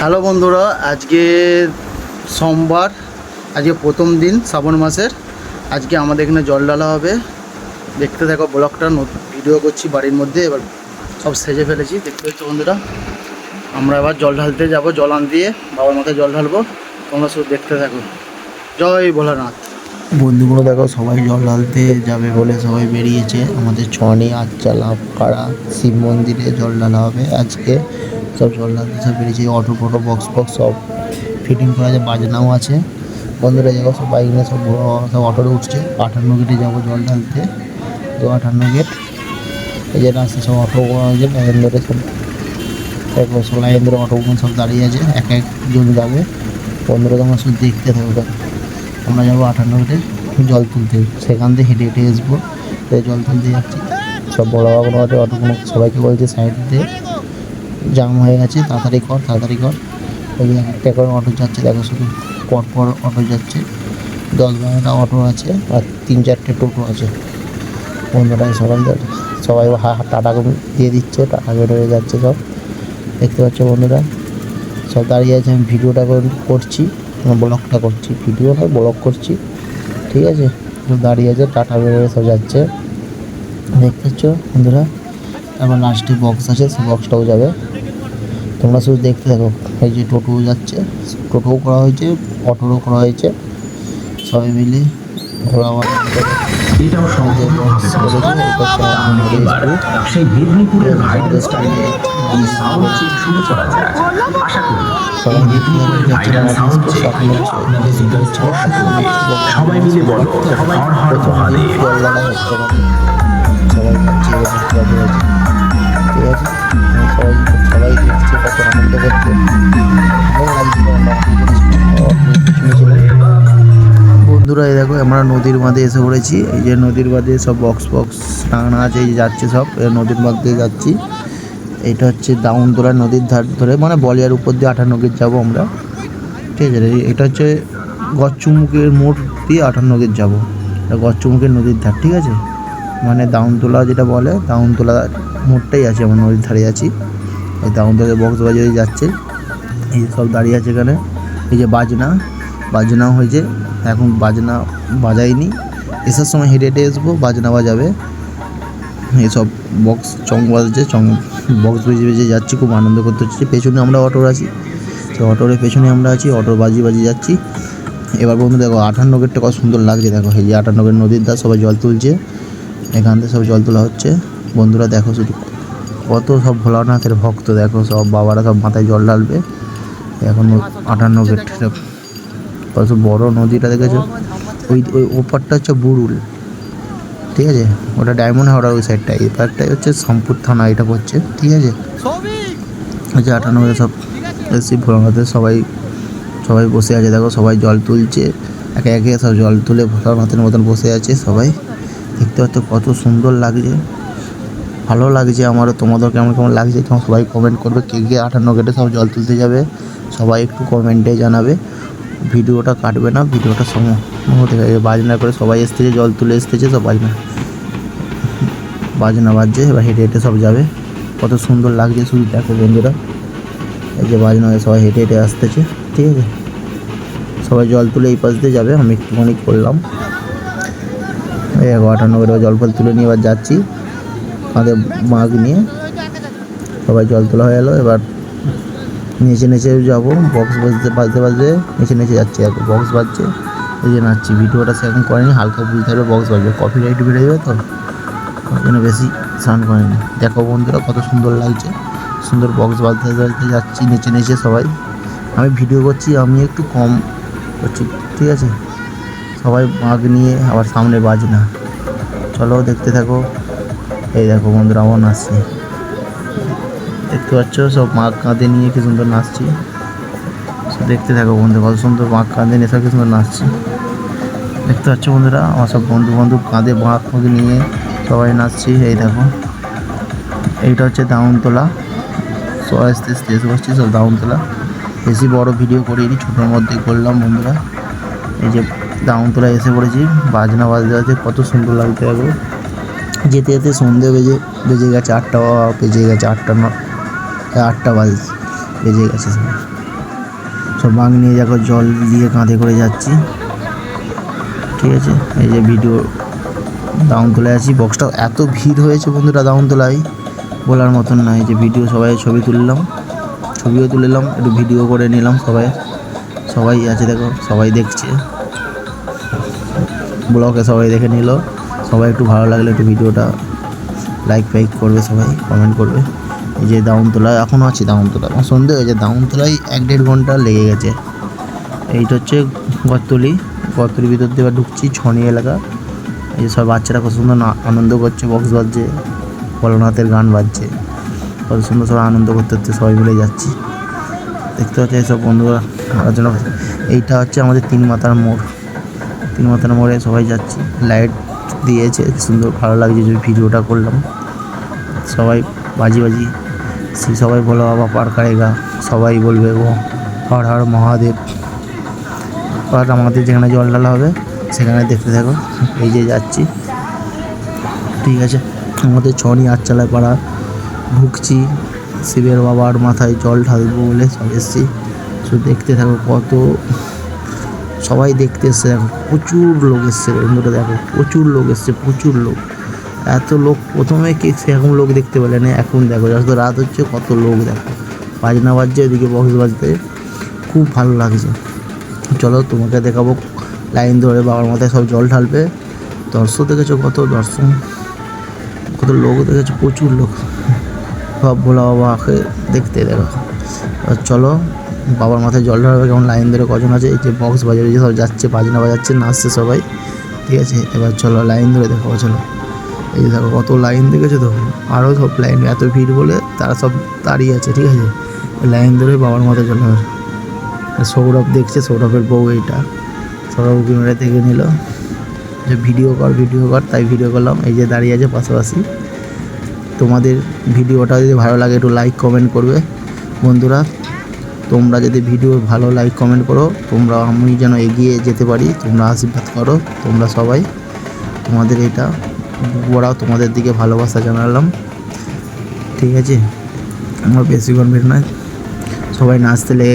Hello বন্ধুরা, আজকে সোমবার, আজকে প্রথম দিন শ্রাবণ মাসের। আজকে আমাদের এখানে জল ঢালা হবে। দেখতে থাকো, ব্লগটা ভিডিও করছি বাড়ির মধ্যে, এবার সব সেজে ফেলেছি। দেখতে পাচ্ছ বন্ধুরা, আমরা এবার জল ঢালতে যাব, জল আন দিয়ে বাবার মাথায় জল ঢালবো, তোমরা শুধু দেখতে থাকো। জয় ভোলানাথ। বন্ধুগুলো দেখো, সবাই জল ঢালতে যাবে বলে সবাই বেরিয়েছে। আমাদের চনে আচ্চালা পাড়া শিব মন্দিরে জল ঢালা হবে আজকে। সব জল ঢালতে সব বেরিয়েছে অটো ফটো বক্স ফক্স সব ফিটিং করা আছে বাজনাও আছে। বন্ধুরা যাব সব বাইক নিয়ে সব সব অটোতে উঠছে। আটান্ন গেটে যাব জল ঢালতে। তো আটান্ন গেট এই যে রাস্তা, সব অটো আছে লাইন ধরে সব। তারপর সব লাইন ধরে অটোগুলো সব দাঁড়িয়ে আছে, এক একজন যাবে। বন্ধুরা, তোমরা শুধু দেখতে থাকবে আমরা যাব আটান্ন গেটে জল তুলতে। সেখান থেকে হেঁটে হেঁটে আসব। জল তুলতে যাচ্ছি। সব বড় বাবুরা আছে অটোগুলো সবাইকে বলছে সাইড দিয়ে। জাম হয়ে গেছে, তাড়াতাড়ি কর তাড়াতাড়ি কর। ওই একটা করে অটো যাচ্ছে, দেখো শুধু পর পর অটো যাচ্ছে। দশ বারোটা অটো আছে আর তিন চারটে টোটো আছে। বন্ধুরা সবাই সবাই টাটা দিয়ে দিচ্ছে, টাটা বেরোয় যাচ্ছে সব। দেখতে পাচ্ছ বন্ধুরা, সব দাঁড়িয়ে আছে, আমি ভিডিওটা কর- করছি ব্লগটা করছি, ভিডিও নয়, ব্লগ করছি। ঠিক আছে দাঁড়িয়ে আছে, টাটা বেরোয় সব যাচ্ছে। দেখতে পাচ্ছ বন্ধুরা তারপর লাস্টে বক্স আছে সেই বক্সটাও যাবে। তোমরা শুধু দেখতে থাকো এই যে টোটো যাচ্ছে টোটোও করা হয়েছে অটোরও করা হয়েছে সবাই মিলে ঘোরা সবাই মিলে বলো হর হর মহাদেব সবাই। ঠিক আছে সবাই ভালো বন্ধুরা, এই দেখো, আমরা নদীর বাঁধে এসে পড়েছি। এই যে নদীর বাঁধে সব বক্স বক্স টাঙানো আছে, এই যাচ্ছে সব নদীর মধ্যে যাচ্ছি। এটা হচ্ছে দাউনতলা নদীর ধার ধরে মানে বলিয়ার উপর দিয়ে আঠান্ন গেট যাব আমরা। ঠিক আছে এটা হচ্ছে গচ্চুমুখের মোড় দিয়ে আঠান্ন গেট যাব। এটা গচ্চুমুখের নদীর ধার, ঠিক আছে? মানে দাউনতলা যেটা বলে, দাউনতলা মোড়টাই আছে, আমরা নদীর ধারে আছি। এই দাউনতলা বক্স বাজারে যাচ্ছে। এই সব দাঁড়িয়ে আছে এখানে। এই যে বাজনা, বাজনাও হয়েছে। এখন বাজনা বাজাইনি এসার সময় হেঁটে হেঁটে আসব, বাজনা বাজাবে। এসব বক্স চং বাজছে, চং বক্স বেজে বেজে যাচ্ছি, খুব আনন্দ করতে হচ্ছে। পেছনে আমরা অটোর আছি। তো অটোর পেছনে আমরা আছি অটো বাজি বাজি যাচ্ছি। এবার বন্ধু দেখো, আঠান্ন গেটটা কত সুন্দর লাগছে। দেখো, এই যে আঠান্ন গেট নদীর ধার, সবাই জল তুলছে। এখান থেকে সব জল তোলা হচ্ছে। বন্ধুরা দেখো শুধু। কত সব ভোলানাথের ভক্ত দেখো সব বাবারা সব মাথায় জল ঢালবে। এখন আটান্ন গেট কত বড় নদীটা দেখেছ? ওই ওই ওপারটা হচ্ছে বুরুল। ঠিক আছে? ওটা ডায়মন্ড হাওড়া ওই সাইডটা এই পার্কটাই হচ্ছে সম্পুর থানা এটা পড়ছে। ঠিক আছে? হচ্ছে আটানব্বই সব এসছি ভোলানাথে সবাই সবাই বসে আছে। দেখো সবাই জল তুলছে। একে একে সব জল তুলে ভোলানাথের মতন বসে আছে সবাই। দেখতে পাচ্ছ কত সুন্দর লাগছে। ভালো লাগছে আমারও, তোমাদের কেমন কেমন লাগছে তোমার সবাই কমেন্ট করবে, কে কে আটান্ন গেটে সব জল তুলতে যাবে, সবাই একটু কমেন্টে জানাবে। ভিডিওটা কাটবে না, ভিডিওটা সময় বাজনা করে সবাই এসতেছে জল তুলে এসতেছে সব বাজনা। বাজনা বাজছে, এবার হেঁটে হেঁটে সব যাবে। কত সুন্দর লাগছে শুধু দেখো বন্ধুরা। এই যে বাজনা সবাই হেঁটে হেঁটে আসতেছে, ঠিক আছে? সবাই জল তুলে এই পাশ দিয়ে যাবে, আমি একটুখানি করলাম। এই দেখো আটান্ন করে জল ফল তুলে নিয়ে এবার যাচ্ছি। কাঁধে মাগ নিয়ে সবাই জল তোলা হয়ে গেলো এবার নেচে নেচে যাব। বক্স বাজতে বাজতে বাজতে নেচে নেচে যাচ্ছি এখন। বক্স বাজছে। এই যে নাচছি। ভিডিওটা সেরকম করেনি। হালকা বুঝতে হবে বক্স বাজবে। কপি রাইট বেড়ে যাবে তো। ওই জন্য বেশি সাউন্ড করেনি। দেখো বন্ধুরা কত সুন্দর লাগছে। সুন্দর বক্স বাজতে বাজতে যাচ্ছি। নেচে নেচে সবাই। আমি ভিডিও করছি, আমি একটু কম করছি। ঠিক আছে? সবাই মাগ নিয়ে আবার সামনে বাজ না চলো দেখতে থাকো। এই দেখো বন্ধুরা আমার নাচছি। দেখতে পাচ্ছ? সব মাগ কাঁধে নিয়ে কি সুন্দর নাচছি। দেখতে থাকো বন্ধু কত সুন্দর মাগ কাঁধে নিয়ে সব কি সুন্দর নাচছি। দেখতে পাচ্ছ বন্ধুরা? আমার সব বন্ধু বান্ধব কাঁধে মাগ ফাঁক নিয়ে সবাই নাচছি। এই দেখো। এইটা হচ্ছে দাউনতলা। সবাই আস্তে আস্তে এসে বসছি, সব দাউনতলা। বেশি বড় ভিডিও করিনি, ছোটোর মধ্যে করলাম বন্ধুরা। এই যে দাউনতলা এসে পড়েছি, বাজনা বাজতে বাজতে কত সুন্দর লাগতে দেখো যেতে যেতে সন্ধে বেজে বেজে গেছে আটটা, বেজে গেছে আটটা ন, আটটা বাজ, বেজে গেছে সব। বাং নিয়ে দেখো জল দিয়ে কাঁধে করে যাচ্ছি। ঠিক আছে? এই যে ভিডিও ডাউন তোলায় আছি। বক্সটা এত ভিড় হয়েছে বন্ধুরা ডাউন তোলায়, বলার মতন নয় যে ভিডিও সবাই ছবি তুললাম, ছবিও তুললাম একটু ভিডিও করে নিলাম সবাই। সবাই আছে দেখো, সবাই দেখছে। ব্লগে সবাই দেখে নিল। সবাই একটু ভালো লাগলে একটু ভিডিওটা লাইক ফাইক করবে সবাই কমেন্ট করবে। এই যে দাউন তোলায় এখনও আছে দাউন তোলা এখন সন্ধে হয়েছে দাউন তোলায় এক দেড় ঘণ্টা লেগে গেছে। এইটা হচ্ছে গর্তলি গর্তলির ভিতর দিয়ে ঢুকছি, ছনি এলাকা। এই যে সব বাচ্চারা কত সুন্দর আনন্দ করছে বক্স বাজছে, ভোলানাথের গান বাজছে। কত সুন্দর সবাই আনন্দ করতে হচ্ছে সবাই মিলে যাচ্ছি। দেখতে পাচ্ছি সব বন্ধুরা আলোচনা। এইটা হচ্ছে আমাদের তিন মাথার মোড়। তিন মাথার মোড়ে সবাই যাচ্ছি। লাইট দিয়েছে সুন্দর ভালো লাগছে যে ভিডিওটা করলাম। সবাই বাজি বাজি সে সবাই বলো বাবা পার কারেগা সবাই বলবে ও হর হর মহাদেব। আর আমাদের যেখানে জল ঢালা হবে, সেখানে দেখতে থাকো, এই যে যাচ্ছি। ঠিক আছে, আমাদের ছনি আটচালায় পাড়া ঢুকছি শিবের বাবার মাথায় জল ঢালবো বলে সব এসছি। শুধু দেখতে থাকো কত সবাই দেখতে এসছে দেখো প্রচুর লোক এসছে, বন্ধুরা দেখো, প্রচুর লোক এসছে, প্রচুর লোক। এত লোক, প্রথমে কি সেরকম লোক দেখতে পেলে না, এখন দেখো, যত রাত হচ্ছে, কত লোক দেখো। বাজনা বাজছে, এদিকে বক্স বাজতে খুব ভালো লাগছে। চলো, তোমাকে দেখাবো, লাইন ধরে বাবার মাথায় সব জল ঢালবে। দর্শক দেখেছ কত দর্শন কত লোক দেখেছ, প্রচুর লোক। সব ভোলা বাবাকে দেখতে দেখো চলো বাবার মাথায় জল ঢালবে, কেমন লাইন ধরে কজন আছে, এই যে বক্স বাজাবে যে সব যাচ্ছে, বাজনা বাজাচ্ছে, নাচছে সবাই, ঠিক আছে? এবার চলো লাইন ধরে দেখো চলো। এই যে দেখো, কত লাইন দেখেছ তো? আরও সব লাইন, এত ভিড় বলে তারা সব দাঁড়িয়ে আছে, ঠিক আছে? লাইন ধরে বাবার মাথায় জল ঢালবে সৌরভ দেখছে, সৌরভের বউ এইটা। সৌরভ ক্যামেরা থেকে নিল। যে ভিডিও কর ভিডিও কর, তাই ভিডিও করলাম। এই যে দাঁড়িয়ে আছে পাশাপাশি। তোমাদের ভিডিওটা যদি ভালো লাগে, একটু লাইক কমেন্ট করবে। বন্ধুরা তোমরা যদি ভিডিও ভালো লাইক কমেন্ট করো। তোমরা, আমি যেন এগিয়ে যেতে পারি, তোমরা আশীর্বাদ করো। তোমরা সবাই তোমাদের এটা, ওরাও তোমাদের দিকে ভালোবাসা জানালাম। ঠিক আছে? আমার বেশি গরমের নয়। সবাই নাচতে লেগে